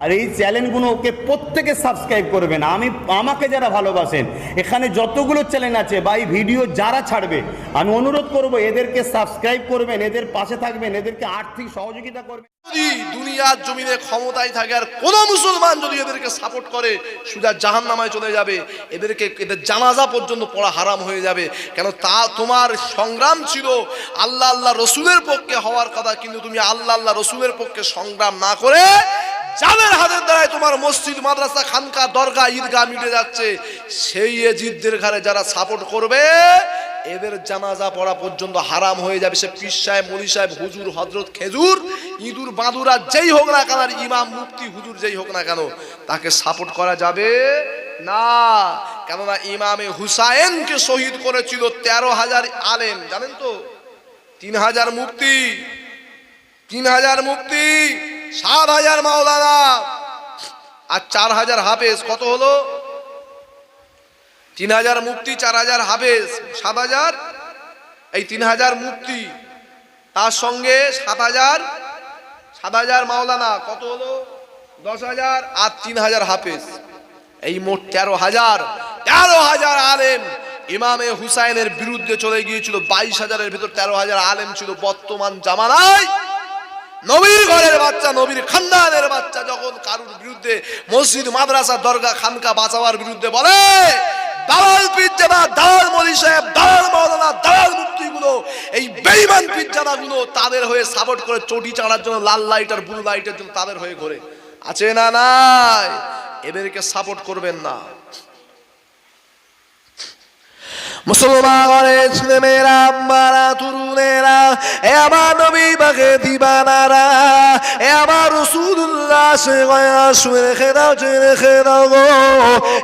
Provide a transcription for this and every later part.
আর এই চ্যানেলগুলোকে প্রত্যেকে সাবস্ক্রাইব করবেন। আমি, আমাকে যারা ভালোবাসেন, এখানে যতগুলো চ্যানেল আছে বা এই ভিডিও যারা ছাড়বে, আমি অনুরোধ করব এদেরকে সাবস্ক্রাইব করবেন, এদের পাশে থাকবেন, এদেরকে আর্থিক সহযোগিতা করবেন। যদি দুনিয়ার জমিনে ক্ষমতায় থাকে আর কোন মুসলমান যদি এদেরকে সাপোর্ট করে, সুজা জাহান নামায় চলে যাবে, এদেরকে, এদের জানাজা পর্যন্ত পড়া হারাম হয়ে যাবে। কেন তা তোমার সংগ্রাম ছিল আল্লাহ আল্লাহ রসুলের পক্ষে হওয়ার কথা, কিন্তু তুমি আল্লাহ আল্লাহ রসুলের পক্ষে সংগ্রাম না করে যাদের হাতের দ্বারাই তোমার মসজিদ, মাদ্রাসা, খানকা দরগা ঈদগা মিটে যাচ্ছে। সেই এজিদদের ঘরে যারা সাপোর্ট করবে, এদের জানাজা পড়া পর্যন্ত হারাম হয়ে যাবে। সে পীর সাহেব, মলি সাহেব, হুজুর হজরত খেজুর, ইঁদুর, বাঁদুরা, যেই হোক না কেন, আর ইমাম, মুফতি, হুজুর যেই হোক না কেন, তাকে সাপোর্ট করা যাবে না। কেননা ইমামে হুসাইনকে শহীদ করেছিল তেরো হাজার আলেম। জানেন তো? তিন হাজার মুক্তি তিন হাজার মুক্তি সাত হাজার মাওলানা। আর চার হাজার হাফেজ, কত হলো? তিন হাজার মুক্তি, চার হাজার হাফেজ, সাত হাজার? এই তিন হাজার মুক্তি, তার সঙ্গে সাত হাজার সাত হাজার মাওলানা, কত হলো? দশ হাজার আর তিন হাজার হাফেজ। এই মোট তেরো হাজার তেরো হাজার আলেম ইমামে হুসাইনের বিরুদ্ধে চলে গিয়েছিল। বাইশ হাজারের ভিতর তেরো হাজার আলেম ছিল বর্তমান জামানায়। নবীর ঘরের বাচ্চা, নবীর খানদানের বাচ্চা যখন কারুর বিরুদ্ধে মসজিদ, মাদ্রাসা, দরগা, খানকা বাঁচাবার বিরুদ্ধে বলে, দালাল পিজ্জাদা দালাল মলি সাহেব, দালাল মাওলানা, দালাল মুক্তিগুলো এই বেইমান পিজ্জাদা গুলো তাদের হয়ে সাপোর্ট করে চটি চাড়ার জন্য, লাল লাইট আর ব্লু লাইটের জন্য তাদের হয়ে ঘোরে। আছে না নাই? এদেরকে সাপোর্ট করবেন না। ছেলে মেয়েরা তরুণেরা, এ আমার নবী বাগে দিবানারা, এ আমার রসুল্লাহ সে গয়া শুয়ে রেখে দাও, যে রেখে দাও গো।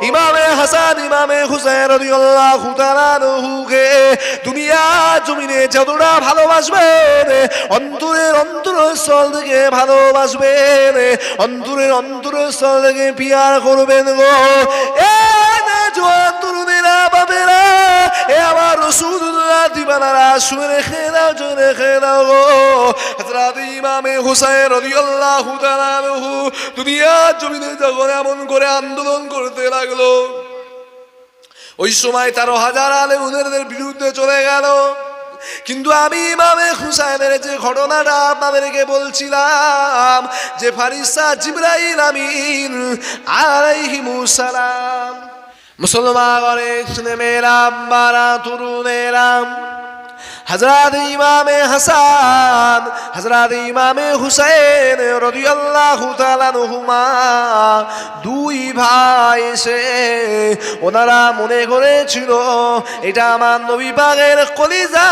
ইমামে হাসান, ইমামে হুসেন রাদিয়াল্লাহু তাআলা নহুকে দুনিয়া জমিনে যতটা ভালোবাসবেন, অন্তরের অন্তরস্থল থেকে ভালোবাসবেন, অন্তরের অন্তরস্থল থেকে পিয়ার করবেন গো। এ আমার দিবানারা শুনে রেখে দাও শুনে গো। হযরত ইমামে হুসাইন রাদিয়াল্লাহু তাআলা আনহু দুনিয়া জমিনে যখন এমন করে আন্দোলন করতে লাগল, ওই সময় তেরো হাজার আলে উদের বিরুদ্ধে চলে গেল। কিন্তু আমি ইমামে হুসাইনের যে ঘটনাটা আপনাদেরকে বলছিলাম, যে ফারিসা জিব্রাইল আমিন আলাইহিমুসালাম মুসলমানের ছেলেমেয়েরা বারা তরুণেরা হজরত ইমামে হাসান হজরত ইমামে হুসেন রাদিয়াল্লাহু তাআলা নহুমা দুই ভাই এসে ওনারা মনে করেছিল, এটা আমার নবী পাকের কলিজা,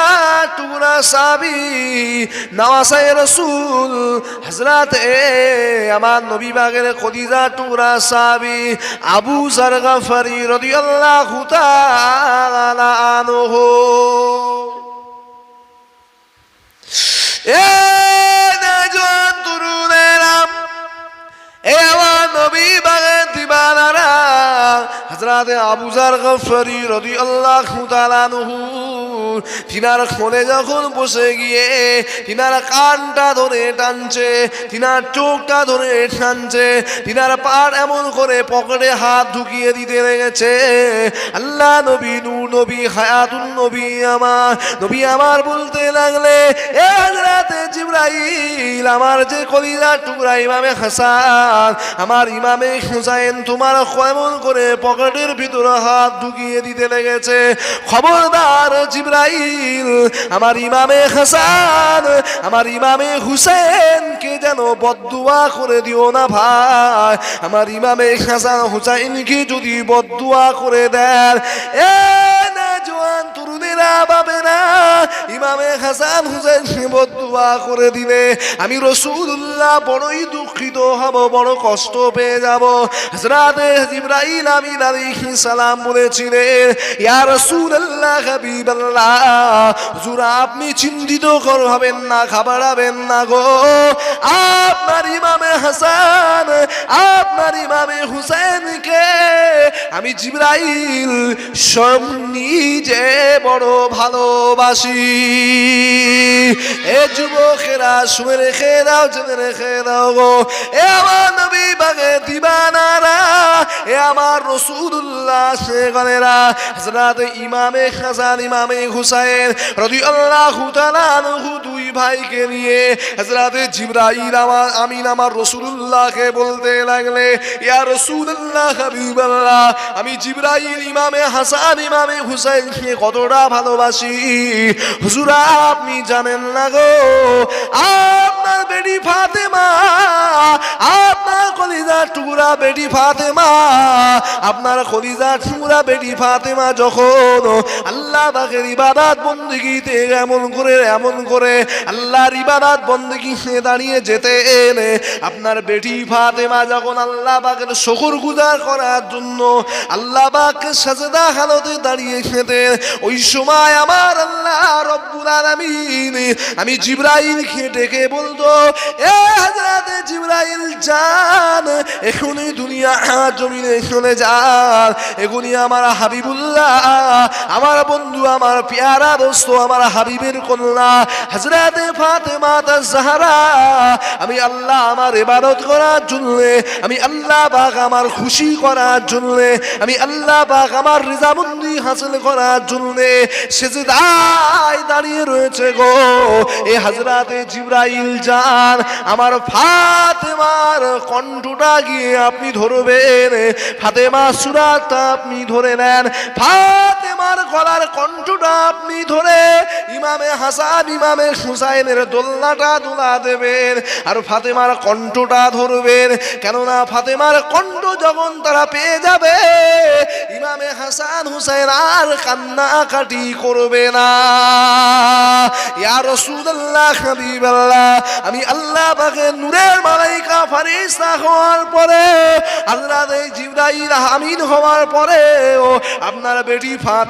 টুকরা সাবি নওয়াসাই রসুল। হজরত এ আমার নবী পাকের কলিজা, টুকরা সাবি, আবু জার গাফারি রাদিয়াল্লাহু তাআলা আনহু। তিনার যখন বসে গিয়ে, তিনার কানটা ধরে টানছে, তিনার চোখটা ধরে টানছে, তিনার এমন করে পকেটে হাত ঢুকিয়ে দিতে লেগেছে, আল্লাহ নবী নূর নবী, হায়াতুন নবী আমার। নবী আমার বলতে লাগলে, এ হজরতে জিব্রাইল, আমার যে কলিজা টুকরা ইমামে হাসান, আমার ইমামে হুসাইন তোমার কেমন করে পকেটের ভিতরে হাত ঢুকিয়ে দিতে লেগেছে। খবরদার জিব্রাইল, আমার ইমামে হাসান, আমার ইমামে হুসেনকে যেন বদুয়া করে দিও না ভাই। আমার ইমামে হাসান হুসাইনকে যদি বদুয়া করে দেন, এ তরুণেরা পাবে না ইমামে হাসান হুসেন বদুয়া করে দিলে আমি রসুল্লাহ বড়ই দুঃখিত হব, বড় কষ্ট পেয়ে যাব। ইব্রাহিম আলাইহিস সালাম বলেছিলেন রাসূলুল্লাহ হাবিবাল্লাহ আপনি চিন্তিত কর, হবেন না, ঘাবড়াবেন না গো। আপনার ইমামে হাসান, আপনার ইমামে হুসেনকে আমি জিব্রাইল সব নিজে বড় ভালোবাসি। এ যুবকেরা গো। এ আমার নবী বাগান আমার রসুল্লাহ শেখনেরা। হজরত ইমামে হাসান ইমামে হুসাইন রদি আল্লাহ দুই ভাইকে নিয়ে হজরত জিব্রাইল আমার আমিন আমার বলতে লাগলে, ইয়া রসুল্লাহ হাবিবাল্লাহ, আমি জিব্রাইল, ইমামে হাসান, ইমামে হুসাইনকে কতটা ভালোবাসি। হুজুরা আপনি জানেন না গো। আপনার বেড়ি ফাতেমা কলিজার টুকরা বেটি ফাতেমা, আপনার কলিজার টুকরা বেটি ফাতেমা যখন আল্লাহ পাকের ইবাদত বন্দিগিতে এমন করে এমন করে আল্লাহর ইবাদত বন্দিগিতে দাঁড়িয়ে যেতে এনে আপনার বেটি ফাতেমা যখন আল্লাহ পাকের শকর গুজার করার জন্য আল্লাহ পাকের সাজেদা হালতে দাঁড়িয়ে খেতেন ওই সময় আমার আল্লাহ রব্বুল আলামিন, আমি জিব্রাইলকে ডেকে বলতো, এ হাজরাতে জিব্রাইল জান এখনই দুনিয়া জমিনে চলে যান। এখনই আমার হাবিবুল্লাহ, আমার বন্ধু, আমার পেয়ারা দোস্ত, আমার হাবিবের কন্যা হাজরাতে ফাতেমা তার জাহারা, আমি আল্লাহ আমার ইবাদত করার জন্য, আমি আল্লাহ পাক আমার খুশি করার জন্য, আমি আল্লাহ পাক আমার রিজামন্দি হাসিল করার জন্য সেজদায় দাঁড়িয়ে রয়েছে গো। এ হাজরাতে জিব্রাইল জান, আমার ফাতেমার কণ্ঠটা গিয়ে আপনি ধরবেন। ফাতেমা সুরাতটা আপনি ধরে নেন। ফাতেমার গলার কণ্ঠটা আপনি ধরে ইমামে হাসান, ইমামে হুসাইনের দোলনাটা দোলা দেবেন আর ফাতেমার কণ্ঠটা ধরবেন। কেননা ফাতেমার কণ্ঠ যখন তারা পেয়ে যাবে, ইমামে হাসান, হুসাইন আর কান্নাকাটি করবে না। ইয়া রাসূলুল্লাহ, হাবিবাল্লাহ, আমি আল্লাহ পাকে নূরের মালাইকা ফারিস্তা হওয়ার পরে, আল্লাহ জিবরাইল আমিন হওয়ার পরে ও আপনার বেটি ফাতেমা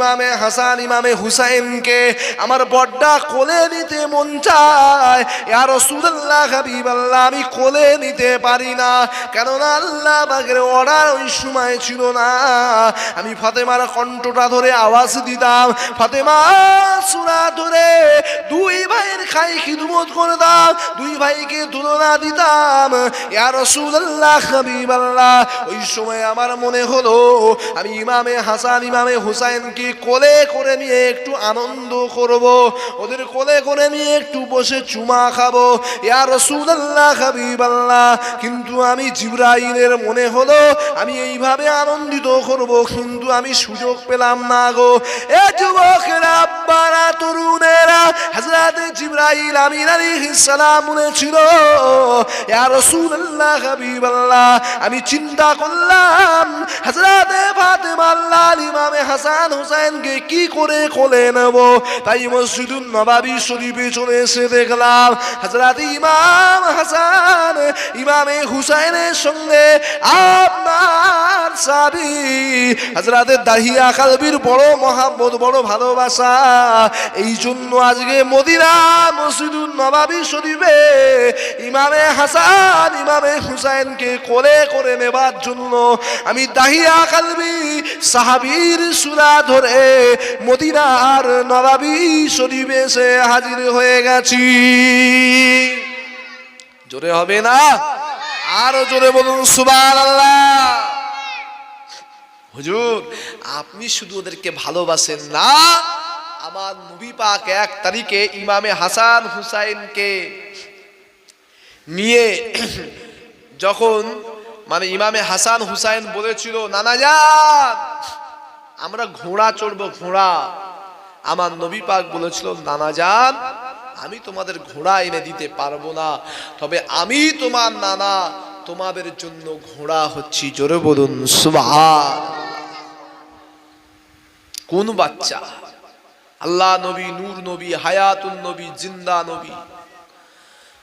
ইমামে হাসান, ইমামে হুসাইনকে আমার বড্ডা কোলে নিতে মন চায়। ইয়া রাসূলুল্লাহ, হাবিবাল্লাহ, আমি কোলে নিতে পারি না। কেননা আল্লাহ বাগের অর্ডার ওই সময় ছিল না। আমি ফাতেমার কণ্ঠটা ধরে আওয়াজ দিতাম। ফাতেমা, সুরা ধরে দুই ভাইয়ের খাই খিদমত করে দাম দুই ভাইকে তুলনা দিতাম। ইয়া রাসূলুল্লাহ, হাবিবাল্লাহ, ওই সময় আমার মনে হলো, আমি ইমামে হাসান, ইমামে হুসাইনকে কোলে করে নিয়ে একটু আনন্দ করব। ওদের কোলে করে নিয়ে একটু বসে চুমা খাব। ইয়া রাসূলুল্লাহ, হাবিবাল্লাহ। কিন্তু আমি জিব্রাইলের মনে হলো, আমি এইভাবে আনন্দিত করব, কিন্তু আমি সুযোগ পেলাম না গো। এ যুবকেরা, আব্বারা, তরুণেরা, হযরত জিব্রাইল আমিন আলাইহিস সালাম বলেছিল, ইয়া রাসূলুল্লাহ, হাবিবাল্লাহ, আমি চিন্তা করলাম, হযরত ফাতেমা আল্লাহ, ইমামে হাসান হুসাইনকে কি করে কোলে নেব? তাই মসজিদুন নবাবী শরীফে চলে এসে দেখলাম, হযরত ইমাম হাসান, ইমামে হুসাইনের সঙ্গে আপনার সাবি হযরত দাহিয়া কালবির বড় মহাব্বত, বড় ভালোবাসা। এই জন্য আজকে মদিনা মসজিদুন নবাবী শরীফে ইমামে হাসান, ইমামে হুসাইনকে কোলে করে নেবার জন্য আমি দাহিয়া কালবি সাহাবীর সুরা ধরে মদিনার নবাবী শরীফে এসে হাজির হয়ে গেছি। জোরে হবে না? আরও জোরে বলুন সুবান আল্লাহ হুজুর, আপনি শুধু ওদেরকে ভালোবাসেন না, আমার নবী পাক এক তারিখে ইমামে হাসান হুসাইনকে নিয়ে যখন মানে ইমামে হাসান হুসাইন বলেছিল, নানা যান আমরা ঘোড়া চড়বো, ঘোড়া। আমার নবী পাক বলেছিল নানা যান আমি তোমাদের ঘোড়া এনে দিতে পারব না। তবে আমি তোমার নানা, তোমাদের জন্য ঘোড়া হচ্ছি। জোরে বলুন কোন বাচ্চা? আল্লাহ নবী, নূর নবী, হায়াতুন নবী, জিন্দা নবী।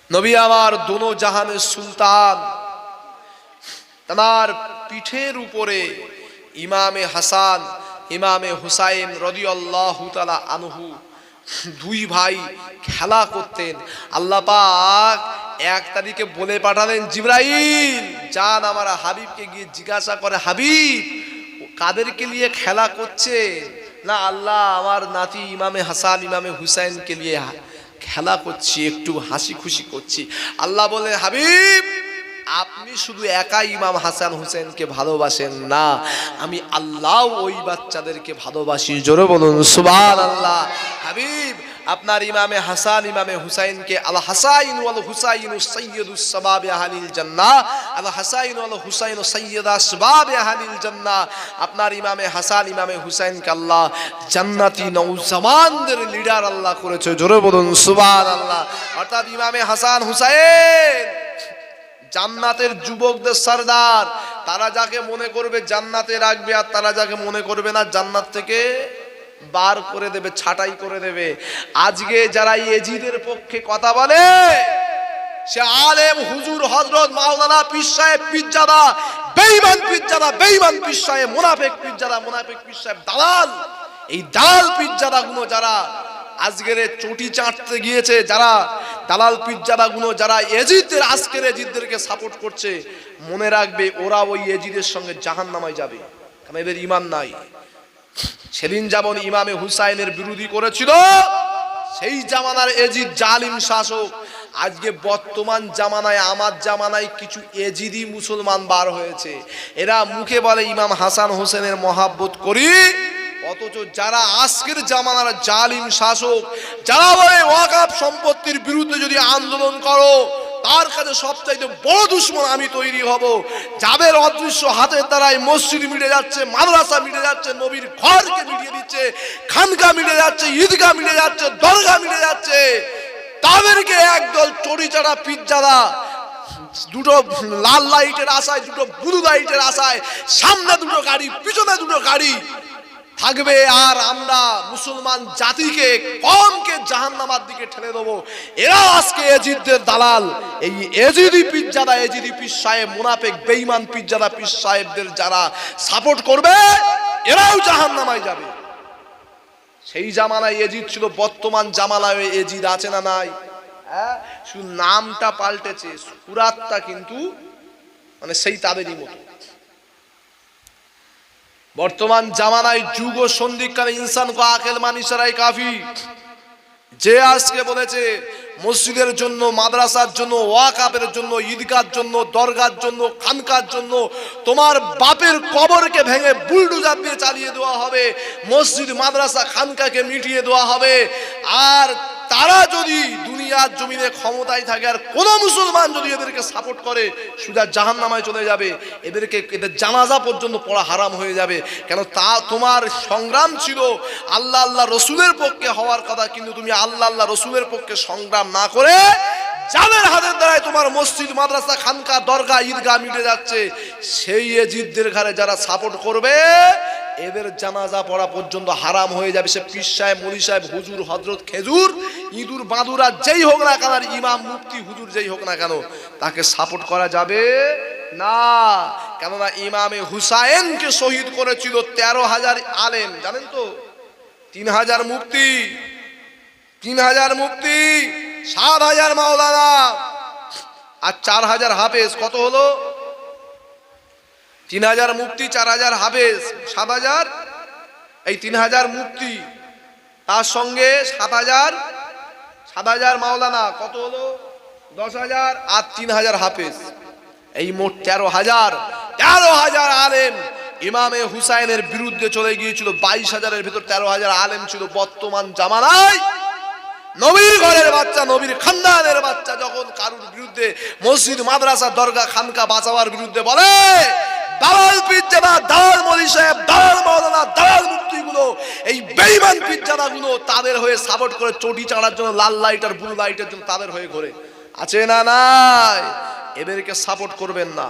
নবী আমার দোনো জাহানের সুলতান। তার পিঠের উপরে ইমামে হাসান ইমামে হুসাইন রদিয়াল্লাহু তাআলা আনহু দুই ভাই খেলা করতেন। আল্লাহ পাক এক তারিখে বলে পাঠালেন, জিব্রাইল, যান আমার হাবিবকে গিয়ে জিজ্ঞাসা করে, হাবিব, কাদেরকে নিয়ে খেলা করছে? না, আল্লাহ, আমার নাতি ইমামে হাসান, ইমামে হুসাইনকে নিয়ে খেলা করছি, একটু হাসি খুশি করছি। আল্লাহ বলে হাবিব আপনি শুধু একাই ইমাম হাসান হুসেনকে ভালোবাসেন না, আমি আল্লাহ ওই বাচ্চাদেরকে ভালোবাসি। জোরে বলুন সুবান আল্লাহ হাবিব, আপনার ইমামে হাসান, ইমামে হুসাইনকে আল হাসাইন ওয়াল হুসাইন সৈয়দুস সবাব আহলিল জান্নাহ। আল হাসাইন ওয়াল হুসাইন সৈয়দা সবাব আহলিল জান্নাহ। আপনার ইমামে হাসান, ইমামে হুসাইনকে আল্লাহ জান্নাতি নৌজওয়ানদের লিডার আল্লাহ করেছে। জোরে বলুন সুবান আল্লাহ অর্থাৎ ইমামে হাসান হুসাইন জান্নাতের যুবকদের সর্দার, তারা যাকে মনে করবে জান্নাতে রাখবে আর তারা যাকে মনে করবে না জান্নাত থেকে বার করে দেবে, ছাটাই করে দেবে। আজকে যারা এজিদের পক্ষে কথা বলে, সে আলেম হুজুর হজরত মাওলানা পীর সাহেব পিজ্জাদা বেঈমান পিজ্জাদা বেঈমান পীর সাহেব, মুনাফিক পিজ্জাদা মুনাফিক পীর সাহেব, দালাল। এই দালাল পিজ্জাদা গুলো যারা আজকের চটি চাটতে গিয়েছে যারা দালাল পিজ্জাদা গুলো যারা এজিদের, আজকের এজিদদেরকে সাপোর্ট করছে, মনে রাখবে ওরা ওই এজিদের সঙ্গে জাহান নামায় যাবে। কারণ এদের ইমান নাই। সেদিন যেমন ইমামে হুসাইনের বিরোধী করেছিল, সেই জামানার এজিদ জালিম শাসক, আজকে বর্তমান জামানায়, আমার জামানায় কিছু এজিদি মুসলমান বার হয়েছে। এরা মুখে বলে ইমাম হাসান হোসেনের মহাব্বত করি অথচ যারা আজকের জামানার জালিম শাসক, যারা বলে ওয়াকাপ সম্পত্তির বিরুদ্ধে যদি আন্দোলন করো, তার কাছে সবচাইতে বড় দুশ্মন আমি তৈরি হব। যাদের অদৃশ্য হাতের দ্বারাই মসজিদ মিটে যাচ্ছে, মাদ্রাসা মিটে যাচ্ছে, নবীর ঘরকে মিটিয়ে দিচ্ছে, খানকা মিটে যাচ্ছে ঈদগা মিটে যাচ্ছে দরগা মিটে যাচ্ছে, তাদেরকে একদল চড়িচাড়া পিজ্জাদা, দুটো লাল লাইটের আশায়, দুটো ব্লু লাইটের আশায়, সামনে দুটো গাড়ি, পিছনে দুটো গাড়ি থাকবে আর আমরা মুসলমান জাতিকে কমকে জাহান্নামার দিকে ঠেলে দেবো। এরা আজকে এজিদদের দালাল। এই এজিদি পিজ্জাদা, এজিদি পিস সাহেব, মুনাফেক, বেঈমান পিজ্জাদা পিস সাহেবদের যারা সাপোর্ট করবে, এরাও জাহান্নামায় যাবে। সেই জামানায় এজিদ ছিল, বর্তমান জামানায় এজিদ আছে না নাই? হ্যাঁ? শুধু নামটা পাল্টেছে, সুরাতটা কিন্তু মানে সেই তাদেরই মতো। বর্তমান জামানায় যুগ ও সন্ধিকালে ইনসান কো আকেল মানিসারাই কাফি। যে আজকে বলেছে, মসজিদের জন্য, মাদ্রাসার জন্য, ওয়াকাপের জন্য, ঈদগার জন্য, দরগার জন্য, খানকার জন্য তোমার বাপের কবরকে ভেঙে বুলডুজার দিয়ে চালিয়ে দেওয়া হবে, মসজিদ, মাদ্রাসা, খানকাকে মিটিয়ে দেওয়া হবে। আর তারা যদি দুনিয়ার জমিনে ক্ষমতায় থাকে আর কোনো মুসলমান যদি এদেরকে সাপোর্ট করে সুজা জাহান নামায় চলে যাবে। এদেরকে, এদের জানাজা পর্যন্ত পড়া হারাম হয়ে যাবে। কেন তা, তোমার সংগ্রাম ছিল আল্লাহ আল্লাহ রসুলের পক্ষে হওয়ার কথা, কিন্তু তুমি আল্লাহ আল্লাহ রসুলের পক্ষে সংগ্রাম না করে যাদের হাতের দ্বারাই তোমার মসজিদ, মাদ্রাসা, খানকা দরগা ঈদগাহ মিটে যাচ্ছে। সেই এজিদদের ঘরে যারা সাপোর্ট করবে, এদের জানাজা পড়া পর্যন্ত হারাম হয়ে যাবে। সে পীর সাহেব, মলি সাহেব, হুজুর হজরত খেজুর, ইঁদুর, বাঁদুরা, যেই হোক না কেন, আর ইমাম, মুফতি, হুজুর যেই হোক না কেন, তাকে সাপোর্ট করা যাবে না। কেননা ইমামে হুসাইনকে শহীদ করেছিল তেরো হাজার আলেম। জানেন তো? তিন হাজার মুক্তি তিন হাজার মুক্তি সাত হাজার মাওলানা। আর চার হাজার হাফেজ, কত হলো? তিন হাজার মুক্তি চার হাজার হাফেজ, সাত হাজার? এই তিন হাজার মুক্তি তার সঙ্গে সাত হাজার সাত হাজার মাওলানা, কত হলো? দশ হাজার আর তিন হাজার হাফেজ। এই মোট তেরো হাজার তেরো হাজার আলেম ইমামে হুসাইনের বিরুদ্ধে চলে গিয়েছিল, বাইশ হাজারের ভিতর তেরো হাজার আলেম ছিল বর্তমান জামানায়। নবীর ঘরের বাচ্চা, নবীর খানদানের বাচ্চা যখন কারুর বিরুদ্ধে মসজিদ, মাদ্রাসা দরগা খানকা বাঁচাবার বিরুদ্ধে বলে, দালাল পিজ্জাদা দালাল মলি সাহেব, দালাল মৌলানা দালাল মুক্তিগুলো এই বেইমান পিজ্জাদা গুলো তাদের হয়ে সাপোর্ট করে চটি চাড়ার জন্য, লাল লাইট আর ব্লু লাইটের জন্য তাদের হয়ে ঘোরে। আছে না নাই? এদেরকে সাপোর্ট করবেন না।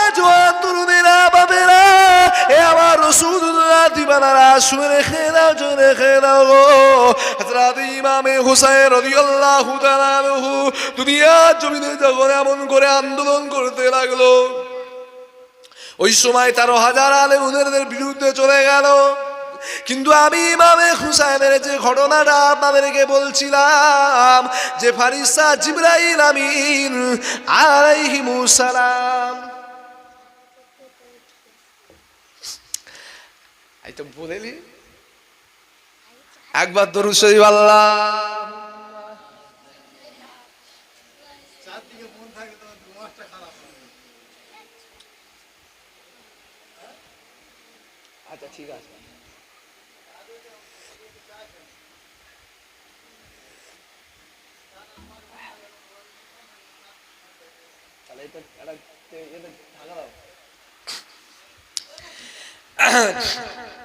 এ আমার ইমামে হুসাইন এমন করে আন্দোলন করতে লাগল, ওই সময় তারও হাজার আলেমদের বিরুদ্ধে চলে গেল। কিন্তু আমি ইমামে হুসাইনের যে ঘটনাটা আপনাদেরকে বলছিলাম, যে ফারিসা জিব্রাইল আমিন আলাইহিমুস এই তো বলেলি একবার দরুদ শরীফ আল্লাহ। আচ্ছা ঠিক আছে। এটা এটা ঢাকা দাও।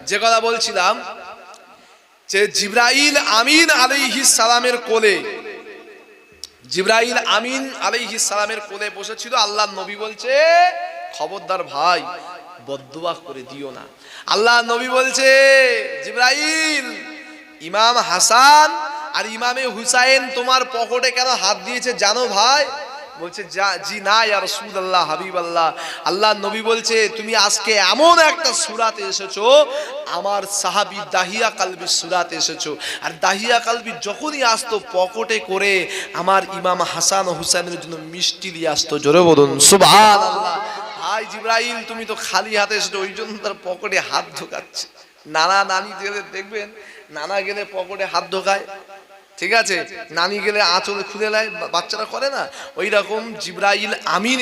যে কথা বলছিলাম যে জিব্রাইল আমিন আলাইহিস সালামের কোলে, জিব্রাইল আমিন আলাইহিস সালামের কোলে বসেছিল। আল্লাহ নবী বলছে, খবরদার ভাই, বদদুয়া করে দিও না। আল্লাহ নবী বলছে, জিব্রাইল, ইমাম হাসান আর ইমামে হুসাইন তোমার পকেটে কেন হাত দিয়েছে জানো ভাই? বলছে, যা, জি না, ইয়া রাসূলুল্লাহ, হাবিবাল্লাহ। আল্লাহ আল্লাহ নবী বলছে, তুমি আজকে এমন একটা সূরাতে এসেছ, আমার সাহাবী দাহিয়া কালবি সূরাতে এসেছ। আর দাহিয়া কালবি যখনই আসতো, পকেটে করে আমার ইমাম হাসান হুসাইনের জন্য মিষ্টি নিয়ে আসতো। জোরে বলুন, সুবহানাল্লাহ। ভাই জিব্রাইল, তুমি তো খালি হাতে এসেছ, ওই জন্য তার পকেটে হাত ঢোকাচ্ছে। নানা নানি দেখবেন, নানা গেলে পকেটে হাত ঢোকায়। ঠিক আছে? নানি গেলে আঁচল খুলে নেয় বাচ্চারা করে না? ওই রকম জিব্রাইল আমিন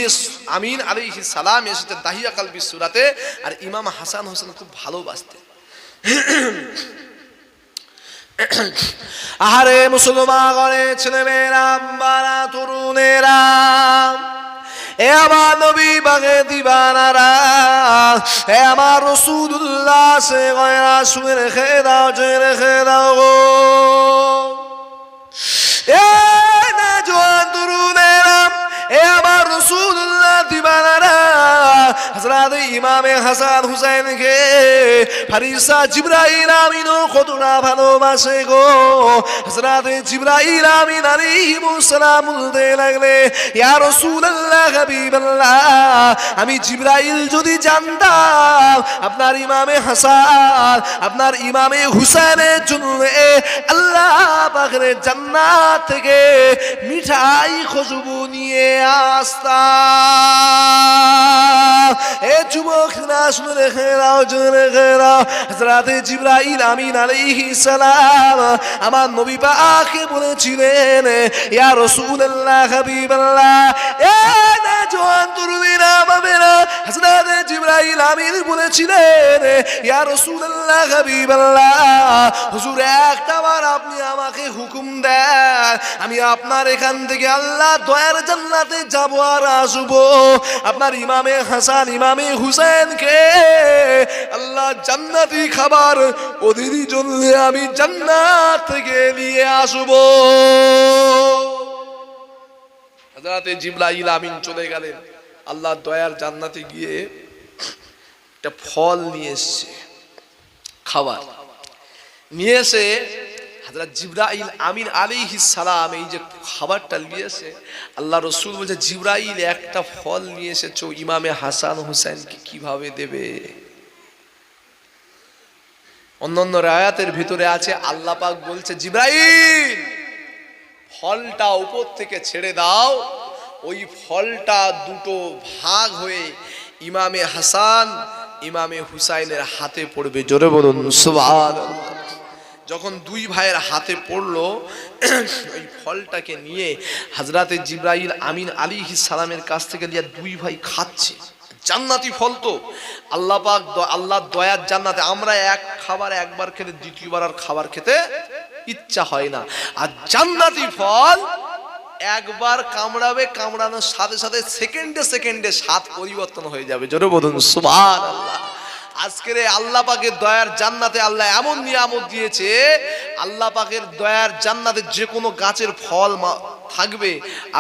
আমিন আলাইহি সালাম এসেছে দাহিয়া কালবি সুরাতে, আর ইমাম হাসান হোসেন খুব ভালোবাসতেন। আহারে মুসলমান গণে ছেলে মেয়েরা বারা তরুণেরা, এ আমার নবী বাগে দিবানারা, এ আমার রসুল্লাহ সে গয়না শুয়ে রেখে দাও, যে রেখে দাও গো। Yeah! ইমামে হাসান হুসাইনকে ফারিসা জিব্রাইল আমিনও কতটা ভালোবাসে গো। হযরত জিব্রাইল আমিন আলাইহিমুস সালাম বলতে লাগলে, ইয়া রাসূলুল্লাহ, হাবিবাল্লাহ, আমি জিব্রাইল যদি জানতাম, আপনার ইমামে হাসান, আপনার ইমামে হুসাইনের জন্য আল্লাহ পাকের জান্নাত থেকে মিঠাই খুশবু নিয়ে আসতাম। এ যুবক না জিব্রাইল আমিন আলাইহি সালাম আমার নবী পাকে বলেছিলেন ইয়া রাসূলুল্লাহ হাবিবাল্লাহ এ আপনি আমাকে হুকুম দেন। আমি আপনার এখান থেকে আল্লাহ দয়ার জান্নাতে যাব আর আসব। আপনার ইমামে হাসান, ইমামে হুসেন হুসেনকে আল্লাহ জান্নাতি খাবার ওদেরই জন্য আমি জান্নাত থেকে নিয়ে আসব। হযরতে জিবরাইল আমিন চলে গেলেন। আল্লাহ দয়ার জান্নাতে গিয়ে একটা ফল নিয়ে এসছে, খাবার। নিয়ে এসে হাজরত জিব্রাইল আমিন আলাইহিস সালাম এই যে খাবারটা নিয়ে এসে আল্লাহ রসুল বলছে, জিব্রাইল, একটা ফল নিয়ে এসেছ ইমামে হাসান হুসাইনকে কীভাবে দেবে? অন্যান্য রায়াতের ভিতরে আছে আল্লাপাক বলছে, জিব্রাইল ফলটা উপর থেকে ছেড়ে দাও। ওই ফলটা দুটো ভাগ হয়ে ইমামে হাসান, ইমামে হুসাইনের হাতে পড়বে। জোরে বলুন সুবহান যখন দুই ভাইয়ের হাতে পড়ল, ওই ফলটাকে নিয়ে হাজরাতে জিব্রাইল আমিন আলী সালামের কাছ থেকে নিয়ে দুই ভাই খাচ্ছে। জান্নাতি ফল তো। আল্লাহ পাক আল্লাহর দয়ার জান্নাতে আমরা এক খাবার একবার খেতে দ্বিতীয়বার আর খাবার খেতে ইচ্ছা হয় না। আর জান্নাতি ফল একবার কামড়াবে, কামড়ানোর সাথে সাথে সেকেন্ডে সেকেন্ডে স্বাদ পরিবর্তন হয়ে যাবে। জোরে বলুন সুবহান আল্লাহ আজকের আল্লাহ পাকের দয়ার জান্নাতে আল্লাহ এমন নিয়ামত দিয়েছে, আল্লাহ পাকের দয়ার জান্নাতে যে কোনো গাছের ফল থাকবে।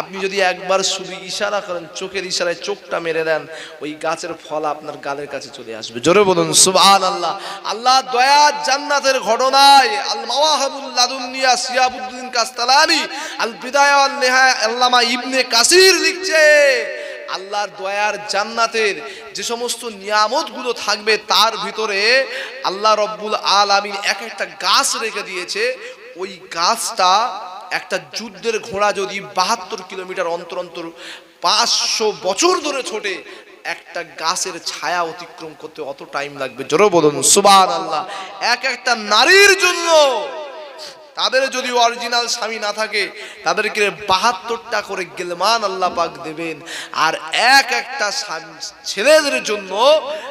আপনি যদি একবার শুধু ইশারা করেন, চোখের ইশারায় চোখটা মেরে দেন, ওই গাছের ফল আপনার গালের কাছে চলে আসবে। জোরে বলুন সুবহান আল্লাহ আল্লাহ দয়ার জান্নাতের ঘটনায় আল মাওয়াহাবুল লাদুনিয়া সিয়াবুদ্দিন কাস্তালানি আল বিদায়া আল্লামা ইবনে কাসির লিখছে আল্লাহর দয়ার জান্নাতের যে সমস্ত নিয়ামতগুলো থাকবে তার ভিতরে আল্লাহ রব্বুল আলামিন এক একটা গাছ রেখে দিয়েছে। ওই গাছটা একটা যুদ্ধের ঘোড়া যদি বাহাত্তর কিলোমিটার অন্তর অন্তর পাঁচশো বছর ধরে ছোটে, একটা গাছের ছায়া অতিক্রম করতে অত টাইম লাগবে। জোরে বলুন সুবান আল্লাহ এক একটা নারীর জন্য তাদের যদি অরিজিনাল স্বামী না থাকে, তাদেরকে বাহাত্তরটা করে গেলমান আল্লাহ পাক দেবেন। আর এক একটা ছেলেদের জন্য,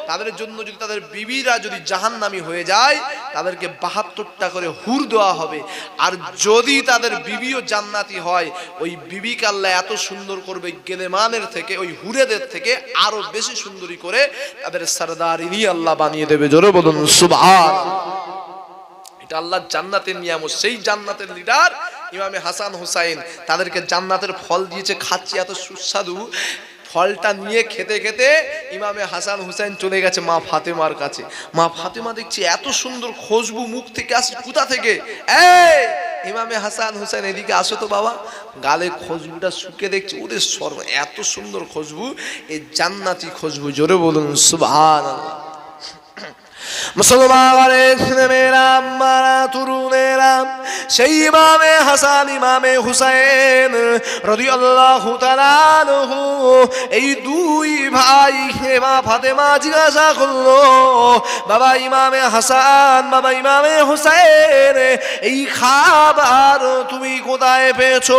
তাদের জন্য যদি তাদের বিবিরা যদি জাহান্নামি হয়ে যায়, তাদেরকে বাহাত্তরটা করে হুর দেওয়া হবে। আর যদি তাদের বিবিও জান্নাতি হয়, ওই বিবিকে আল্লাহ এত সুন্দর করবে গেলেমানের থেকে, ওই হুরেদের থেকে আরও বেশি সুন্দরী করে তাদের সরদারিনী আল্লাহ বানিয়ে দেবে। জোরে বলুন, সুবহান। এটা আল্লাহর জান্নাতের নিয়ামত, সেই জান্নাতের লিডার ইমামে হাসান হুসাইন। তাদেরকে জান্নাতের ফল দিয়েছে, খাচ্ছি, এত সুস্বাদু। ফলটা নিয়ে খেতে খেতে ইমামে হাসান হুসাইন চলে গেছে মা ফাতেমার কাছে। মা ফাতেমা দেখছি এত সুন্দর খুশবু মুখ থেকে আসছে, কোথা থেকে? এই, ইমামে হাসান হুসাইন, এদিকে আসো তো বাবা। গালে খুশবুটা শুকে দেখছি ওদের সর্ব, এত সুন্দর খুশবু এই জান্নাতি খুশবু জোরে বলুন, সুবহানাল্লাহ। মুসলমানের মারা তরুণেরা সেই হাসান, ইমামে হুসাইন রদি আল্লাহ এই দুই ভাই হেমা ফাতেমা জিজ্ঞাসা করল, বাবা ইমামে হাসান, বাবা ইমামে হুসাইন, এই খাবার তুমি কোথায় পেয়েছ?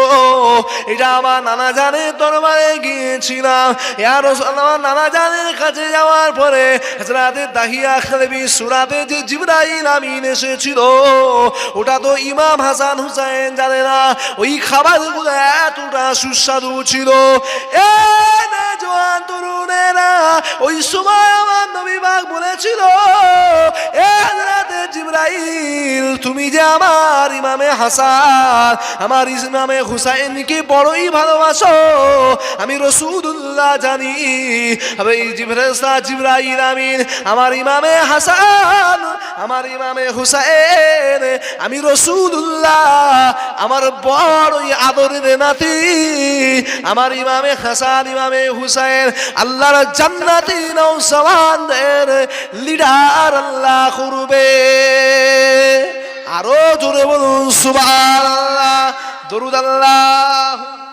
এটা আমার নানা জানের দরবারে গিয়েছিলাম। আমার নানা জানের কাছে যাওয়ার পরে হাজরাতে দাহিয়া খালেবি সুরাতে যে জিবরাইল আমিন এসেছিল। ওটা তো ইমাম হাসান হুসাইন জানে না। ওই খাবারগুলো এতটা সুস্বাদু ছিল। এ জোয়ান তরুণেরা, ওই সময় আমার নবী বাগ বলেছিল, এ জিবরাইল, তুমি যে আমার ইমামে হাসান, আমার ইমামে হুসাইনকে বড়ই ভালোবাসো। আমি রসুদুল্লাহ জানি। আমি জিবরেসা জিবরাইল আমিন, আমার ইমামে হাসান, আমার ইমামে হুসাইন, আমি রসুদুল্লাহ আমার বড়ই আদরের নাতি, আমার ইমামে হাসান, ইমামে হুসাইন, আল্লাহর জান্নাতি নৌসওয়ানদের লিডার আল্লাহ করবে আরও জোরে বলুন, সুবহানাল্লাহ, দরুদ আল্লাহ।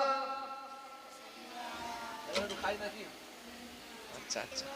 আচ্ছা আচ্ছা